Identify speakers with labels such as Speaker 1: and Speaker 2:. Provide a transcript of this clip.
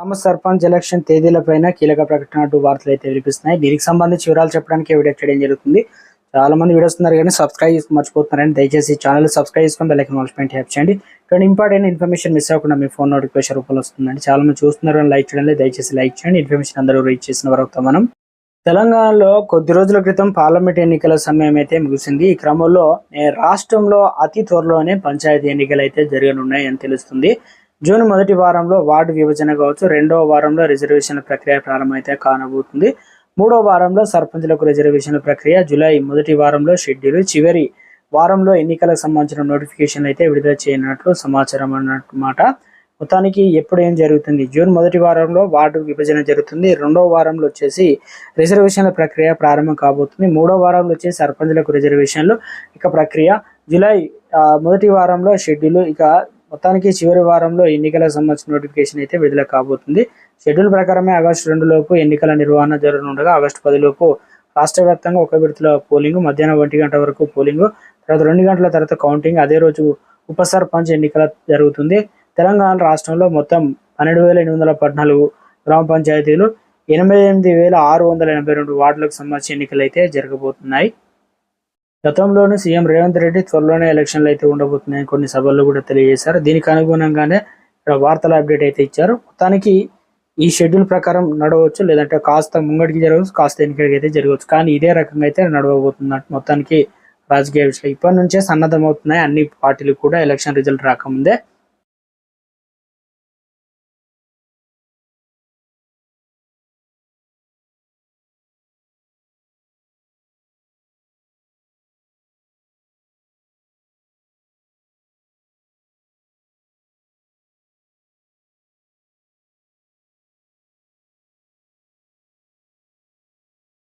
Speaker 1: గ్రామ సర్పంచ్ ఎలక్షన్ తేదీలపైన కీలక ప్రకటన వార్తలు అయితే వినిపిస్తున్నాయి. దీనికి సంబంధించి వివరాలు చెప్పడానికి వీడియో చేయడం జరుగుతుంది. చాలా మంది వీడియోస్ ఉన్నారు కానీ సబ్స్క్రైబ్ చేసుకుని మర్చిపోతున్నారని దయచేసి ఛానల్ సబ్స్క్రైబ్ చేసుకొని బెల్లకి ఐకాన్ నోటిఫికేషన్ ట్యాప్ చేయండి. ఇక్కడ ఇంపార్టెంట్ ఇన్ఫర్మేషన్ మిస్ అవ్వకుండా మీ ఫోన్ నోటిఫికేషన్ రూపంలో వస్తుందండి. చాలా మంది చూస్తున్నారు లైక్ చేయడం దయచేసి లైక్ చేయండి. ఇన్ఫర్మేషన్ అందరూ రీచ్ చేసిన వరకు మనం తెలంగాణలో కొద్ది రోజుల క్రితం పార్లమెంట్ ఎన్నికల సమయం అయితే ముగిసింది. ఈ క్రమంలో రాష్ట్రంలో అతి త్వరలోనే పంచాయతీ ఎన్నికలు అయితే జరగనున్నాయి అని తెలుస్తుంది. జూన్ మొదటి వారంలో వార్డు విభజన కావచ్చు రెండవ వారంలో రిజర్వేషన్ల ప్రక్రియ ప్రారంభమైతే కానబోతుంది. మూడో వారంలో సర్పంచులకు రిజర్వేషన్ల ప్రక్రియ జూలై మొదటి వారంలో షెడ్యూల్. చివరి వారంలో ఎన్నికలకు సంబంధించిన నోటిఫికేషన్లు అయితే విడుదల చేయనున్నట్లు సమాచారం అన్నమాట. మొత్తానికి ఎప్పుడు ఏం జరుగుతుంది? జూన్ మొదటి వారంలో వార్డు విభజన జరుగుతుంది. రెండో వారంలో వచ్చేసి రిజర్వేషన్ల ప్రక్రియ ప్రారంభం కాబోతుంది. మూడో వారంలో వచ్చేసి సర్పంచులకు రిజర్వేషన్లు ఇక ప్రక్రియ జూలై మొదటి వారంలో షెడ్యూల్ ఇక మొత్తానికి చివరి వారంలో ఎన్నికలకు సంబంధించిన నోటిఫికేషన్ అయితే విడుదల కాబోతుంది. షెడ్యూల్ ప్రకారమే ఆగస్టు రెండు లోపు ఎన్నికల నిర్వహణ జరగనుండగా ఆగస్టు పది లోపు రాష్ట్ర వ్యాప్తంగా ఒక విడతల పోలింగ్ మధ్యాహ్నం ఒంటి గంట వరకు పోలింగ్ తర్వాత రెండు గంటల తర్వాత కౌంటింగ్ అదే రోజు ఉప సర్పంచ్ ఎన్నికల జరుగుతుంది. తెలంగాణ రాష్ట్రంలో మొత్తం పన్నెండు వేల ఎనిమిది వందల పద్నాలుగు గ్రామ పంచాయతీలు ఎనభై ఎనిమిది వేల ఆరు వందల ఎనభై రెండు వార్డులకు సంబంధించి ఎన్నికలు అయితే జరగబోతున్నాయి. గతంలోనే సీఎం రేవంత్ రెడ్డి త్వరలోనే ఎలక్షన్లు అయితే ఉండబోతున్నాయని కొన్ని సభల్లో కూడా తెలియజేశారు. దీనికి అనుగుణంగానే ఇక్కడ వార్తల అప్డేట్ అయితే ఇచ్చారు. మొత్తానికి ఈ షెడ్యూల్ ప్రకారం నడవచ్చు లేదంటే కాస్త ముంగడికి జరగవచ్చు కాస్త వెనుకడికి అయితే జరగవచ్చు. కానీ ఇదే రకంగా అయితే నడవబోతున్నట్టు మొత్తానికి రాజకీయ విషయాలు ఇప్పటి నుంచే సన్నద్ధమవుతున్నాయి. అన్ని పార్టీలు కూడా ఎలక్షన్ రిజల్ట్ రాకముందే